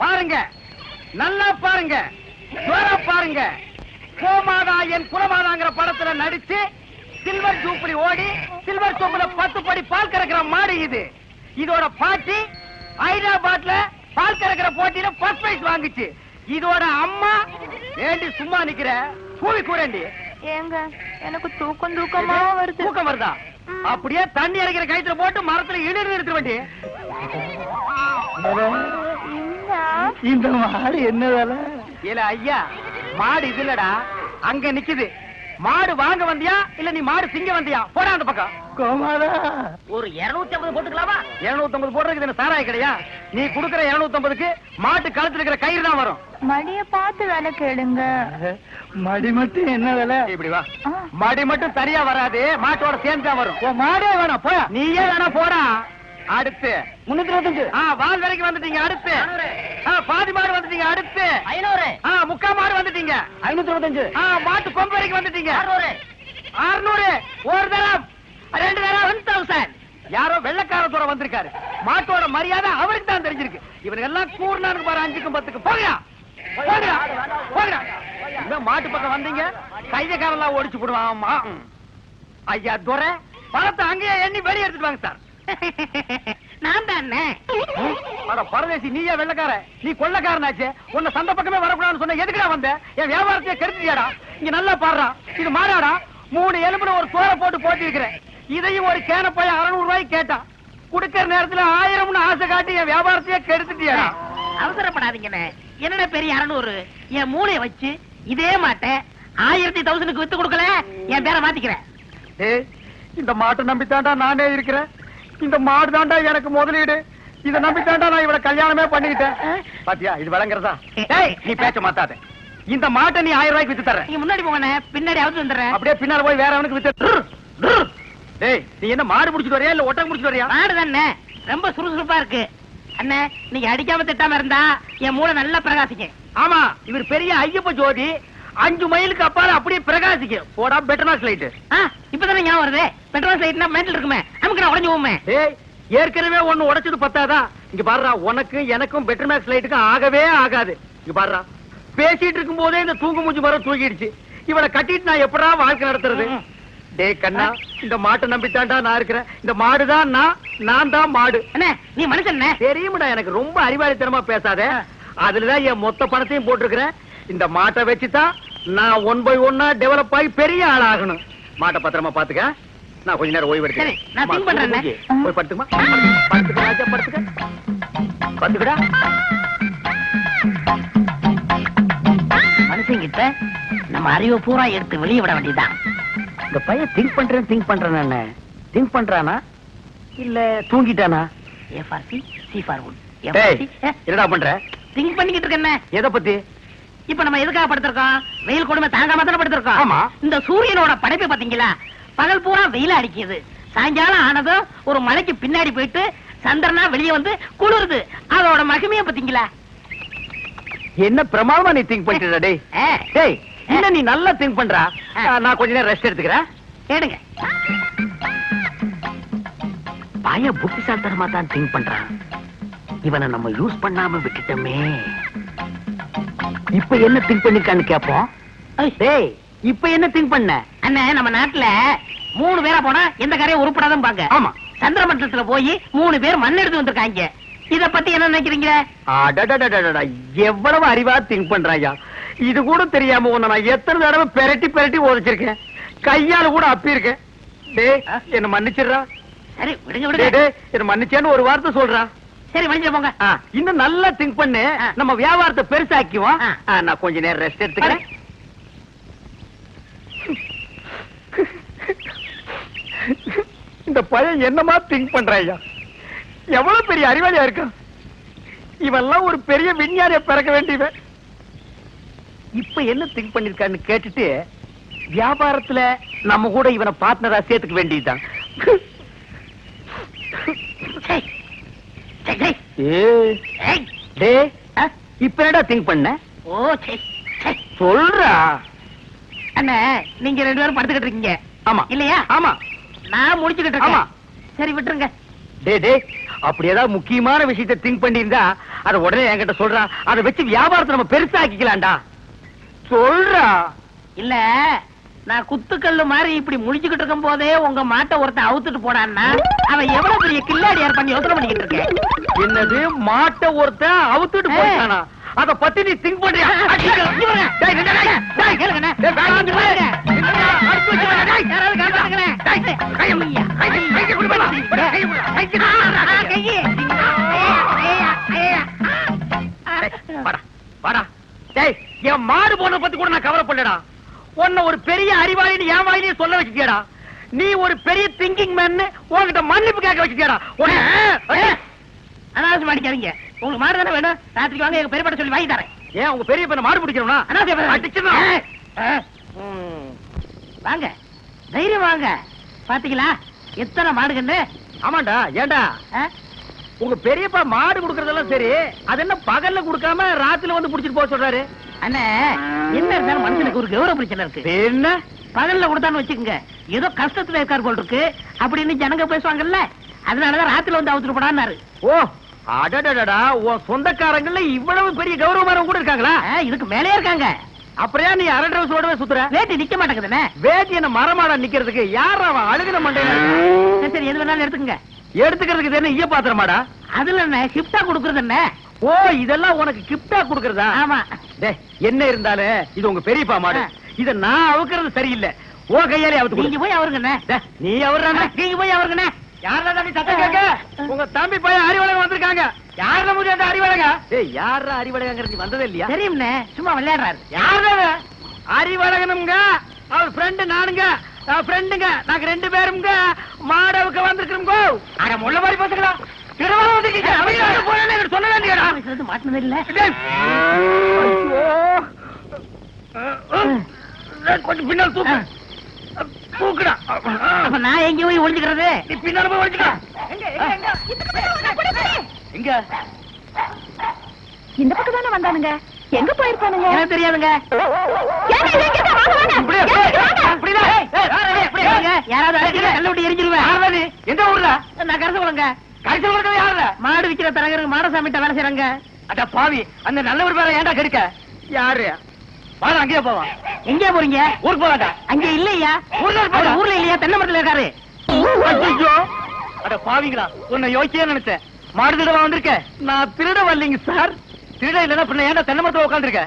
பாருங்க. நல்லா பாருங்க. ஜோரா பாருங்க. கோமாதா என் குலமாதாங்கிற படத்துல நடிச்சு சில்வர் ஜூப்ளி ஓடி சில்வர் ஜூப்ளி பத்து படி பால் கறக்கிற மாடு இது. இதோட பாட்டி ஹைதராபாத்ல பால் கறக்கிற போட்டியில ஃபர்ஸ்ட் பிரைஸ் வாங்குச்சு. இதோட அம்மா ஏண்டி சும்மா நிக்கிற? கூவி கூறண்டி. ஏங்க எனக்கு தூக்கம் தூக்கமா வருது. தூக்கம் வருதா? அப்படியே தண்ணி இறக்கிற கயித்துல போட்டு மரத்துல இடு நிறுத்த வேண்டி? இந்த. மாடு என்ன வேலை? இல்ல ஐயா மாடு இது இல்லடா. அங்க நிக்குது. மாடு வாங்க வந்தியா? இல்ல நீ மாடு சிங்க வந்தியா? போடா அந்த பக்கம். கோமாதா. ஒரு 250 போட்டுக்கலாமா? 250 போடுறதுக்கு இது என்ன சாராய கிடையா? நீ குடுக்குற 250க்கு மாட்டு கழுத்துல இருக்கிற கயிறு தான் வரும். மடிய பார்த்து வேலை கேளுங்க. மடி மட்டும் என்ன வேலை? இப்படி வா. மடி மட்டும் சரியா வராது மாட்டோட சேர்ந்து தான் வரும். உன் மாடே வேணாம் போயா நீயே வேணா போடா. அடுத்து. முன்னூத்தி இருபத்தஞ்சு. ஆ வால் வரைக்கும் வந்துட்டீங்க அடுத்து. ஆ பாதி மாடு வந்துட்டீங்க அடுத்து. ஐநூறு. ஆ முக்கா மாடு வந்துட்டீங்க. ஐநூத்தி இருபத்தஞ்சு. ஆ மாட்டு கொம்பு வரைக்கும் வந்துட்டீங்க. அறுநூறு. அறுநூறு. ஒரு தரம் ரெண்டு தரம் ஒன் தௌசண்ட் யாரோ வெள்ளக்கார தூரம் வந்திருக்காரு. மாட்டோட மரியாதை அவருக்கு தான் தெரிஞ்சிருக்கு. இவனுக்கு எல்லாம் கூர்னானு பாரு அஞ்சுக்கும் பத்துக்கு போகா போகா போகா இந்த மாட்டு பக்கம் வந்தீங்க? கையக்காரெல்லாம் ஒடிச்சு போடுவான். ஐயா துரை. பணத்தை அங்கேயே எண்ணி வெளியே எடுத்துட்டு வாங்க சார். நான் தானே அட பரதேசி நீயே வெள்ளக்கார? நீ கொள்ளக்காரனாச்சே. உன்னை சந்த பக்கமே வரக்கூடாதுன்னு சொன்ன எதுக்குடா வந்த? என் வியாபாரத்தையே கெடுத்துட்டியாடா? இங்க நல்லா பாடுறா. இது மாடாடா மூணு எலும்புல ஒரு சோற போட்டு போட்டி இருக்கிறேன் இதையும் ஒரு கேன போய் அறுநூறு ரூபாய்க்கு கேட்டான். குடுக்கிற நேரத்துல ஆயிரம்னு ஆசை காட்டி என் வியாபாரத்தையே கெடுத்துட்டியாடா அவசரப்படாதீங்கண்ணே. என்னடா பெரிய அறநூறு? என் மூளைய வச்சு இதே மாட்டேன் ஆயிரத்தி தௌசண்ட்க்கு வித்து கொடுக்கல? என் பேரை மாத்திக்கிறேன். ஏய் இந்த மாட்டை நம்பித்தாண்டா நானே இருக்கிறேன். இந்த மாடு தாண்டா எனக்கு முதலீடு. இத நம்பித்தாண்டா நான் இவள கல்யாணமே பண்ணிக்கிட்டேன். பாத்தியா இது விளங்குறதா? ஏய் நீ பேச்ச மாத்தாத. இந்த மாட்டை நீ ஆயிரம் ரூபாய்க்கு வித்து தர்ற நீங்க முன்னாடி போங்கண்ணே பின்னாடி அவுத்து வந்துடுறேன். அப்படியே பின்னால போய் வேற அவனுக்கு வித்து டேய் நீ என்ன மாடு முடிச்சிட்டு வரியா இல்ல ஒட்டகம் முடிச்சிட்டு வரியா? மாடு தானே ரொம்ப சுறுசுறுப்பா இருக்கு. அண்ணே நீங்க அடிக்காம திட்டாம இருந்தா என் மூளை நல்லா பிரகாசிக்கும். ஆமா இவர் பெரிய ஐயப்ப ஜோதி. அஞ்சு மைலுக்கு அப்பால அப்படியே பிரகாசிக்கும். போடா பெட்டர்னாஸ் லைட் இப்பதானே ஞாபகம் வருது. பெட்ரோல் சைட்னா மேட்டில் இருக்குமே. நமக்கு நான் உடஞ்சு போமே ஏய் ஏற்கனவே ஒண்ணு உடைச்சது பத்தாதா? இங்க பாருடா உனக்கு எனக்கும் பெட்டர்மேக்ஸ் லைட்டுக்கும் ஆகவே ஆகாது. இங்க பாருடா பேசிட்டு இருக்கும் போதே இந்த தூங்கு மூஞ்சி மரம் தூக்கிடுச்சு இவளை கட்டிட்டு நான் எப்படா வாழ்க்கை நடத்துறது? டேய் கண்ணா இந்த மாட்டை நம்பித்தாண்டா நான் இருக்கிறேன். இந்த மாடுதான் நான் நான் தான் மாடு. அண்ணே நீ மனுஷன் தெரியும்டா எனக்கு ரொம்ப அறிவாளித்தனமா பேசாத. அதுலதான் என் மொத்த பணத்தையும் போட்டிருக்கிறேன். இந்த மாட்டை வச்சுதான் நான் ஒன் பை ஒன்னா டெவலப் ஆகி பெரிய ஆள் ஆகணும் மாட்டை பத்திரமா பாத்துக்க. நான் கொஞ்ச நேரம் ஓய்வு. எடுக்கிறேன். போய் படுத்துமா? படுத்துக்க ராஜா, படுத்துக்க. படுத்துக்கடா. மனுஷங்கிட்ட நம்ம அறிவை பூரா எடுத்து வெளியே விட வேண்டியதுதான். இந்த பையன் திங்க் பண்றேன் திங்க் பண்றேன் திங்க் பண்றானா? இல்ல தூங்கிட்டானா? A for C C for wood டேய் என்னடா பண்ற? திங்க் பண்ணிக்கிட்டு இருக்கேன் எதை பத்தி? இப்ப நம்ம எதுக்காக படுத்திருக்கோம்? வெயில் கொடுமை தாங்காம தானே படுத்திருக்கோம்? ஆமா. இந்த சூரியனோட படைப்பு பாத்தீங்களா பகல் பூரா வெயில் அடிக்குது. சாயங்காலம் ஆனதும் ஒரு மலைக்கு பின்னாடி போயிட்டு சந்திரனா வெளியே வந்து குளிருது. அதோட மகிமைய பாத்தீங்களா என்ன பிரமாதமா நீ திங்க் பண்ணிட்டு டேய் என்ன நீ நல்லா திங்க் பண்றா? நான் கொஞ்ச நேரம் ரெஸ்ட் எடுத்துக்கிறேன். கேடுங்க பய புத்திசாலித்தனமா தான் திங்க் பண்றான் இவனை நம்ம யூஸ் பண்ணாம விட்டுட்டோமே. இப்ப என்ன திங்க் பண்ணிருக்கான்னு கேப்போம். டேய் இப்ப என்ன திங்க் பண்ண? அண்ணே நம்ம நாட்டுல மூணு பேரா போனா எந்த கரையும் உருப்படாதான் பாங்க ஆமா. சந்திர மண்டலத்துல போய் மூணு பேர் மண் எடுத்து வந்திருக்காங்க. இத பத்தி என்ன நினைக்கிறீங்க? அடடடடடடா, எவ்வளவு அறிவா திங்க் பண்றாயா இது கூட தெரியாம உன்னை நான் எத்தனை தடவை பெரட்டி பெரட்டி உதைச்சிருக்கேன் கையால கூட அப்பி இருக்கேன். டேய் என்ன மன்னிச்சிடுறா. சரி விடுங்க விடுங்க. என்ன மன்னிச்சேன்னு ஒரு வார்த்தை சொல்றா. சரி மன்னிச்சு போங்க. இன்னும் நல்லா திங்க் பண்ணு. நம்ம வியாபாரத்தை பெருசாக்குவோம். நான் கொஞ்ச நேரம் ரெஸ்ட் எடுத்துக்கிறேன். இந்த பையன் என்னமா திங்க் பண்றாயா எவ்வளவு பெரிய அறிவாளியா இருக்கான். இவெல்லாம் ஒரு பெரிய விஞ்ஞானிய பிறக்க வேண்டியவன். இப்ப என்ன திங்க் பண்ணிருக்கான்னு கேட்டுட்டு வியாபாரத்துல நம்ம கூட இவனை பார்ட்னரா சேர்த்துக்க வேண்டியதுதான்? இப்ப என்னடா திங்க் பண்ண? ஓ சொல்றா. அண்ணே நீங்க ரெண்டு பேரும் படுத்துக்கிட்டு இருக்கீங்க. ஆமா. இல்லையா? ஆமா. நான் முடிச்சுக்கிட்டு ஆமா. சரி விட்டுருங்க. டேய் டேய் அப்படி ஏதாவது முக்கியமான விஷயத்தை திங்க் பண்ணியிருந்தா அத உடனே என்கிட்ட சொல்றா. அதை வச்சு வியாபாரத்தை நம்ம பெருசாக்கிக்கலாம்டா. சொல்றா? இல்ல நான் குத்துக்கல்லு மாதிரி இப்படி முடிச்சுக்கிட்டு இருக்கும் போதே உங்க மாட்டை ஒருத்தன் அவுத்துட்டு போனான்னா அவன் எவ்வளவு பெரிய கில்லாடியார் பண்ணி யோசனை பண்ணிக்கிட்டு இருக்கேன் என்னது மாட்டை ஒருத்தன் அவுத்துட்டு ஏய். போயிட்டானா அத பத்தி நீ திங்க் பண்றியா. டேய், என் மாடு போன பத்தி கூட நான் கவலைப்படலடா. உன்னை ஒரு பெரிய அறிவாளின்னு என் வாயிலேயே சொல்ல வச்சுட்டியாடா. நீ ஒரு பெரிய திங்கிங் மேன் உன்கிட்ட மன்னிப்பு கேட்க வச்சுட்டியாடா. அனாவசியம் அடிக்காதீங்க. உங்களுக்கு மாடு தானே வேணும்? ராத்திரிக்கு வாங்க எங்க பெரியப்பட சொல்லி வாங்கி தரேன். ஏன் உங்க பெரிய பையனை மாடு பிடிக்கணும்னா அனாவசியம் அடிச்சிடணும். வாங்க. தைரியம் வாங்க. பாத்தீங்களா? எத்தனை மாடுகன்னு ஆமாண்டா ஏண்டா? உங்க பெரியப்பா மாடு குடுக்கறதெல்லாம் சரி அது என்ன பகல்ல குடுக்காம ராத்திரில வந்து புடிச்சிட்டு போக சொல்றாரு? அண்ணே என்ன இருந்தாலும் மனுஷனுக்கு ஒரு கௌரவ பிரச்சனை இருக்கு. என்ன பகல்ல கொடுத்தான்னு வச்சுக்கோங்க. ஏதோ கஷ்டத்துல இருக்கார் போல் இருக்கு. அப்படின்னு ஜனங்க பேசுவாங்கல்ல. அதனாலதான் ராத்திரில வந்து அவுத்துட்டு போடான்னாரு. ஓ அடடடடா உன் சொந்தக்காரங்கள்ல இவ்வளவு பெரிய கௌரவமானவங்க கூட இருக்காங்களா? இதுக்கு மேலே இருக்காங்க. ஏன் நீ அரை டிரஸ்ஸோடவே சுத்துற? வேட்டி நிக்க மாட்டேங்குதுண்ணே. வேட்டி என்ன மரமாடா நிக்கிறதுக்கு? யார் அவன் அழுகின மண்டையில சரி, எது வேணாலும் எடுத்துக்கங்க. எடுத்துக்கிறதுக்கு என்ன ஈய பாத்திரமாடா? அதுல என்ன ஷிஃப்டா கொடுக்கறது என்ன ஓ இதெல்லாம் உனக்கு கிப்டா குடுக்கறதா? ஆமா. என்ன இருந்தாலும் இது உங்க பெரியப்பா மாடு. இத நான் அவுக்கிறது சரியில்லை. ஓ கையாலே அவுத்து நீங்க. போய் அவருங்கண்ணே. நீ அவர்தானே நீங்க போய் அவருங்கண்ணே. யாரா தம்பி சத்தம் கேட்க? உங்க தம்பி பையன் அறிவழகன் வந்திருக்காங்க. யாருல முடியும் அந்த அறிவழக? ஏய் யாரா அறிவழகங்கிறது நீ வந்ததே இல்லையா? தெரியும்ண்ணே. சும்மா விளையாடுறாரு. யாரு அறிவழகனுங்க அவர் ஃப்ரெண்டு நானுங்க ஃப்ரெண்டுங்க நாங்க ரெண்டு பேருங்க மாடவுக்கு வந்திருக்கிறோங்க அட முள்ள மாதிரி பேசுங்களா திருவாரூர் வந்திருக்கீங்க அவங்க போறேன்னு எனக்கு சொல்ல வேண்டியடா பேசுறது மாட்டினது இல்ல கொஞ்சம் பின்னால் தூக்கு தூக்குடா அப்ப நான் எங்க போய் ஒளிஞ்சுக்கிறது நீ பின்னால போய் எங்க இந்த பக்கம் தானே வந்தானுங்க எங்க போயிருப்பானுங்க எனக்கு தெரியாதுங்க. யாராவது எரிஞ்சிருவேன்? எந்த ஊர்ல நான் கருத்து கொள்ளுங்க கடைசியில் இருக்கிறது யாருல? மாடு விக்கிற தரகருக்கு மாடசாமிட்ட வேலை செய்யறாங்க அட பாவி அந்த நல்லவர் பேர ஏன்டா கெடுக்க? யாரு? வாடா அங்கேயே போவான் எங்க போறீங்க? ஊருக்கு போவாடா அங்க இல்லையா? ஊர்ல ஊர்ல இல்லையா? தென்னை மரத்துல இருக்காரு. அட பாவிங்களா உன்னை யோசிச்சே நினைச்சேன். மாடு திருட வந்திருக்க? நான் திருட வரலைங்க சார். திருட இல்லைன்னா பின்ன ஏன்டா தென்னை மரத்துல உட்காந்துருக்க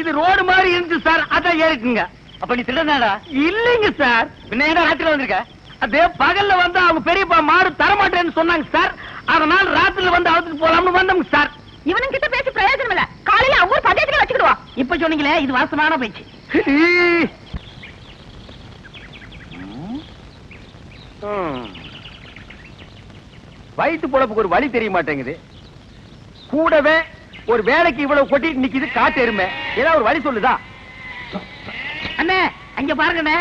இது ரோடு மாதிரி இருந்துச்சு சார். அதான் ஏறிக்குங்க அப்ப நீ திருடனாடா? இல்லைங்க சார். பின்ன ஏன்டா ராத்திரில வந்திருக்க? அதே பகல்ல வந்து அவங்க பெரியப்பா மாடு தரமாட்டேன்னு சொன்னாங்க சார் அதனால ராத்திரில வந்து அவுத்துட்டு போலாம்னு வந்தோங்க சார் இவனுங்க கிட்ட பேசி பிரயோஜனம் இல்ல. காலையில அவங்க ஊர் பஞ்சாயத்துல வச்சுக்கிடுவா இப்ப சொன்னீங்களே இது வாஸ்தவமான பேச்சு. வயிற்று பொழப்புக்கு ஒரு வழி தெரிய மாட்டேங்குது கூடவே ஒரு வேலைக்கு இவ்வளவு கொட்டிட்டு நிக்குது காட்டு எருமை. ஏதாவது ஒரு வழி சொல்லுதா? அண்ணே அங்க பாருங்கண்ணே.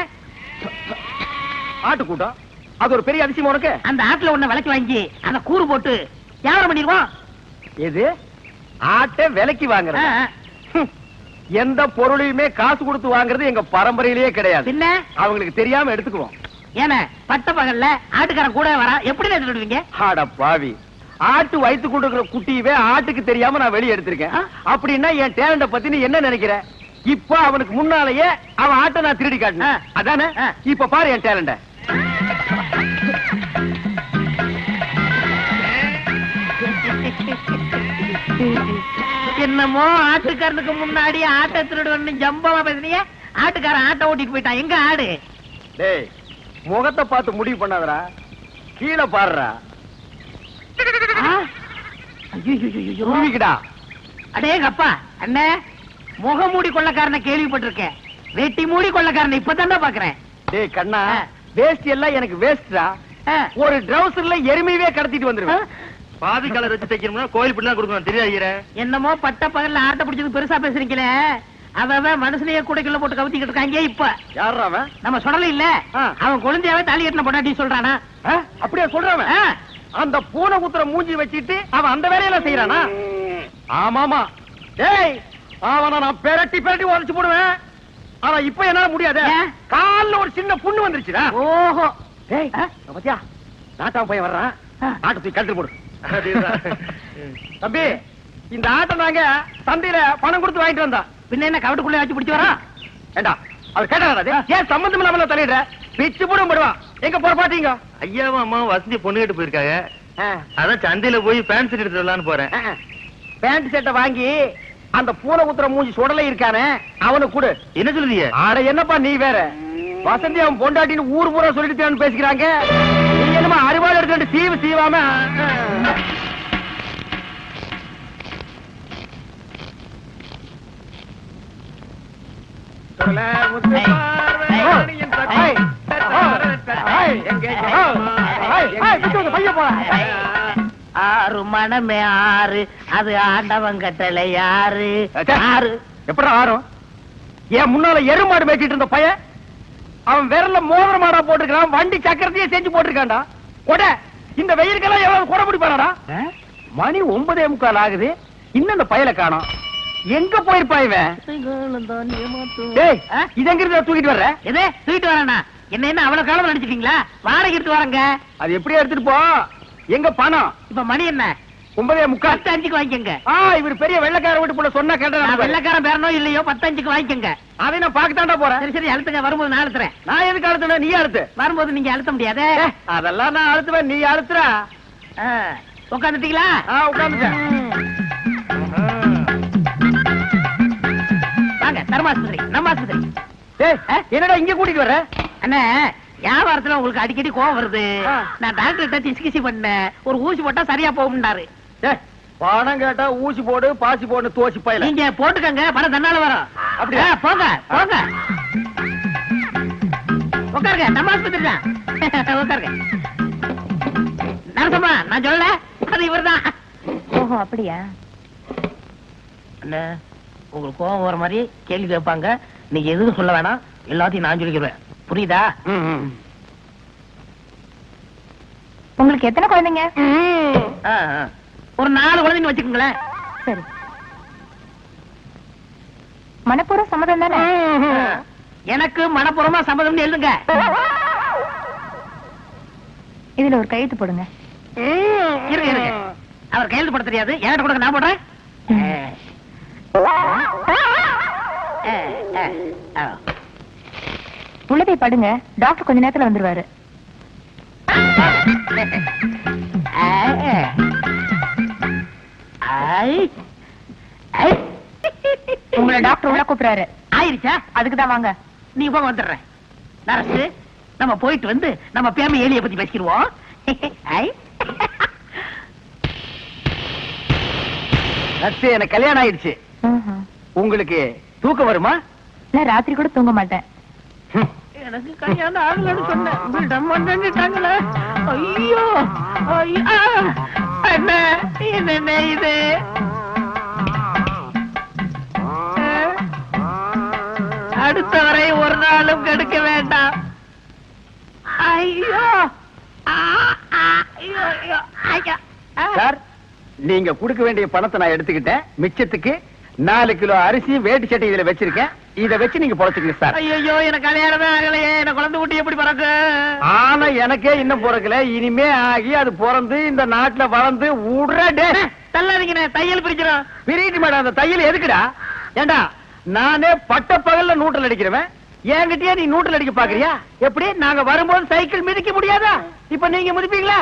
ஆட்டு கூட்டம் அது ஒரு பெரிய அதிசயம் உனக்கு? அந்த ஆட்டுல ஒண்ணு விலைக்கு வாங்கி அந்த கூறு போட்டு வியாபாரம் பண்ணிடுவோம். எது? ஆட்டை விலைக்கு. ஹம். எந்த பொருளையுமே காசு கொடுத்து வாங்குறது எங்க பரம்பரையிலேயே கிடையாது. பின்ன? அவங்களுக்கு தெரியாம எடுத்துக்குவோம். ஏன பட்ட பகல்ல ஆட்டுக்காரன் கூட வரா எப்படி எடுத்துடுவீங்க அட பாவி. ஆட்டு வயித்து கொடுக்கிற குட்டியவே ஆட்டுக்கு தெரியாம நான் வெளியே எடுத்திருக்கேன்? அப்படின்னா என் டேலண்ட பத்தி நீ என்ன நினைக்கிற? இப்ப அவனுக்கு முன்னாலேயே அவன் ஆட்டை நான் திருடி காட்டினேன். அதானே. இப்ப பாரு என் டேலண்ட என்னமோ ஆட்டுக்காரனுக்கு முன்னாடி ஆட்டை திருடுவன்னு ஜம்பமா பேசுனீங்க ஆட்டுக்காரன் ஆட்டை ஓட்டிட்டு போயிட்டான். எங்க ஆடு? டேய் முகத்தை பார்த்து முடிவு பண்ணாதடா. கீழே. உருவிக்கடா அடேங்க அப்பா அண்ணே முகமூடி கொள்ளக்காரனை கேள்விப்பட்டிருக்கேன். வெட்டி மூடி கொள்ளக்காரனை இப்பதான் பாக்குறேன். டேய் கண்ணா ஆ. வேஸ்ட் எல்லாம் எனக்கு வேஸ்டா. ஒரு ட்ரௌசர்ல எருமையவே கடத்திட்டு? வந்துருவேன். பாதி கலர் வச்சு தைக்கணும்னா கோயில் பிள்ளை கொடுக்கணும். தெரியாது என்னமோ பட்ட பகல்ல ஆட்டை பிடிச்சது பெருசா பேசுறீங்களே. அவன் மனுஷனையே கூடைக்குள்ள போட்டு கவுத்திக்கிட்டு இருக்காங்க இப்ப. யாரா அவன்? நம்ம சொல்லல இல்ல. அவன் குழந்தையாவே தாலி கட்டின பொண்டாட்டி சொல்றானா? அப்படியா சொல்றவன். அந்த பூனை குத்துற மூஞ்சி வச்சிட்டு அவன் அந்த வேலையெல்லாம் செய்யறானா ஆமாமா. டேய் அவனை நான் பெரட்டி பெரட்டி உதச்சு போடுவேன். ஆனா இப்ப என்னால முடியாது? கால்ல ஒரு சின்ன புண்ணு வந்துருச்சுடா. ஓஹோ. டேய்? இங்க பாத்தியா? நாட்டாம பையன் வர்றான். ஆ. ஆட்டை தூக்கி கழுத்து போடு. தம்பி இந்த ஆட்டை நாங்க சந்தையில பணம் கொடுத்து வாங்கிட்டு வந்தோம். பின்ன என்ன கவட்டுக்குள்ள வச்சு பிடிச்சு வரா? ஏண்டா அவர் கேட்டாரா ஏன் சம்பந்தம் இல்லாம தலையிடுற பிச்சு போட போடுவான் எங்க போற பாத்தீங்க ஐயாவும் அம்மாவும் வசந்தி பொண்ணு கேட்டு போயிருக்காங்க. அதான் சந்தையில போய் பேண்ட் செட் எடுத்து வரலான்னு போறேன். பேண்ட் செட்டை வாங்கி அந்த பூனை குத்துற மூஞ்சி சுடலை இருக்கானே அவனுக்கு கொடு. என்ன சொல்லுதீங்க? ஆட என்னப்பா நீ வேற? வசந்தி அவன் பொண்டாட்டின்னு ஊர் பூரா சொல்லிட்டு பேசிக்கிறாங்க. நீ என்னமா அறுவாள் எடுத்து சீவு சீவாம ஆறு மனமே ஆறு அது ஆண்டவன் கட்டளை யாரு ஆறு. எப்படி ஆறும் என் முன்னால எருமாடு மேய்ச்சிட்டு இருந்த பையன்? அவன் விரல்ல மோதிர மாடா போட்டிருக்கான் வண்டி சக்கரத்தையே செஞ்சு போட்டிருக்கான்டா. கொடை! இந்த வெயிலுக்கெல்லாம் எவ்வளவு கொடை பிடிப்பானடா? மணி ஒன்பதே முக்கால் ஆகுது. இன்னும் அந்த பயலை காணோம். எங்க போயிருப்பா இவன்? டேய்? இது எங்க இருந்து தூக்கிட்டு வர்ற? எதே? தூக்கிட்டு வரேண்ணா என்ன என்ன அவ்வளவு காலம் நினைச்சிட்டீங்களா வாடகை எடுத்து வரங்க. அது எப்படி எடுத்துட்டு போ? எங்க பணம்? இப்ப மணி என்ன? ஒன்பதே முக்கால் பத்து அஞ்சுக்கு வாங்கிக்கங்க. ஆ இவர் பெரிய வெள்ளக்கார வீட்டு போல சொன்னா நான் கேட்டேன் வெள்ளக்காரன் பேரனோ இல்லையோ பத்து அஞ்சுக்கு வாங்கிக்கங்க. அதை நான் பாக்கத்தாண்டா போறேன். சரி சரி அழுத்துங்க. வரும்போது நான் அழுத்துறேன். நான் எதுக்கு அழுத்தணும் நீ அழுத்து. வரும்போது நீங்க அழுத்த முடியாதே? அதெல்லாம் நான் அழுத்துவேன். நீ அழுத்துறா. உட்காந்துட்டீங்களா ஆ உட்காந்துட்டேன் வாங்க தர்மாஸ்பத்திரி நம்ம ஆஸ்பத்திரி என்னடா இங்க கூட்டிட்டு வர்ற? அண்ணே வியாபாரத்துல உங்களுக்கு அடிக்கடி கோவம் வருது. நான் டாக்டர்கிட்ட சிகிச்சை பண்ணேன். ஒரு ஊசி போட்டா சரியா போகும்னாரு. பணம் கேட்டா ஊசி போடு பாசி போடு தோசி பையல. நீங்க போட்டுக்கங்க பணம் தன்னால வரும். அப்படியா? போங்க போங்க. உட்காருங்க நம்ம ஆஸ்பத்திரி தான். உட்காருங்க. நரசம்மா நான் சொல்லல அது இவர்தான். ஓஹோ அப்படியா? அண்ணே உங்களுக்கு கோவம் வர மாதிரி கேள்வி கேட்பாங்க. நீங்க எதுவும் சொல்ல வேணாம். எல்லாத்தையும் நான் சொல்லிக்கிறேன் புரியுதா. உங்களுக்கு எத்தனை குழந்தைங்க. ஒரு நாலு குழந்தைங்க வச்சுக்கோங்களேன். சரி. மனப்பூர்வ சம்மதம் தானே? எனக்கு மனப்பூர்வமா சம்மதம்னு எழுதுங்க. இதுல ஒரு கையெழுத்து போடுங்க. இருங்க இருங்க. அவர் கையெழுத்து போட தெரியாது. என்கிட்ட கொடுங்க நான் போடுறேன். உள்ளதை படுங்க. டாக்டர் கொஞ்ச நேரத்துல வந்துருவாரு. உங்களை டாக்டர் உள்ள கூப்பிடுறாரு. ஆயிருச்சா? அதுக்கு தான் வாங்க. நீ போக வந்துடுறேன். நரசு நம்ம போயிட்டு வந்து நம்ம பேம ஏலிய பத்தி பேசிடுவோம் எனக்கு கல்யாணம் ஆயிடுச்சு. உங்களுக்கு தூக்கம் வருமா? நான் ராத்திரி கூட தூங்க மாட்டேன். எனக்கு கல்யாணம் ஆகலன்னு சொன்னேன். ஐயோ! என்ன? இது? அடுத்த வரை ஒரு நாளும் கெடுக்க வேண்டாம். ஐயோ! சார் நீங்க கொடுக்க வேண்டிய பணத்தை நான் எடுத்துக்கிட்டேன். மிச்சத்துக்கு நாலு கிலோ அரிசி வேட்டி சட்டை இதுல வச்சிருக்கேன். இத வச்சு நீங்க பொழைச்சுக்கங்க சார். ஐயோ எனக்கு கல்யாணமே ஆகலையே. எனக்கு குழந்தை குட்டி எப்படி பிறக்கு? ஆனா எனக்கே இன்னும் பிறக்கல. இனிமே ஆகி அது பிறந்து இந்த நாட்டுல வளர்ந்து உடனே தள்ளாதீங்கண்ணே தையல் பிரிக்கிறோம். பிரிட்டு மேடம் அந்த தையல் எதுக்குடா? ஏண்டா நானே பட்ட பகல்ல நூட்டல் அடிக்கிறவன். என்கிட்டயே நீ நூட்டல் அடிக்க பாக்குறியா? எப்படி? நாங்க வரும்போது சைக்கிள் மிதிக்க முடியாதா? இப்ப நீங்க மிதிப்பீங்களா?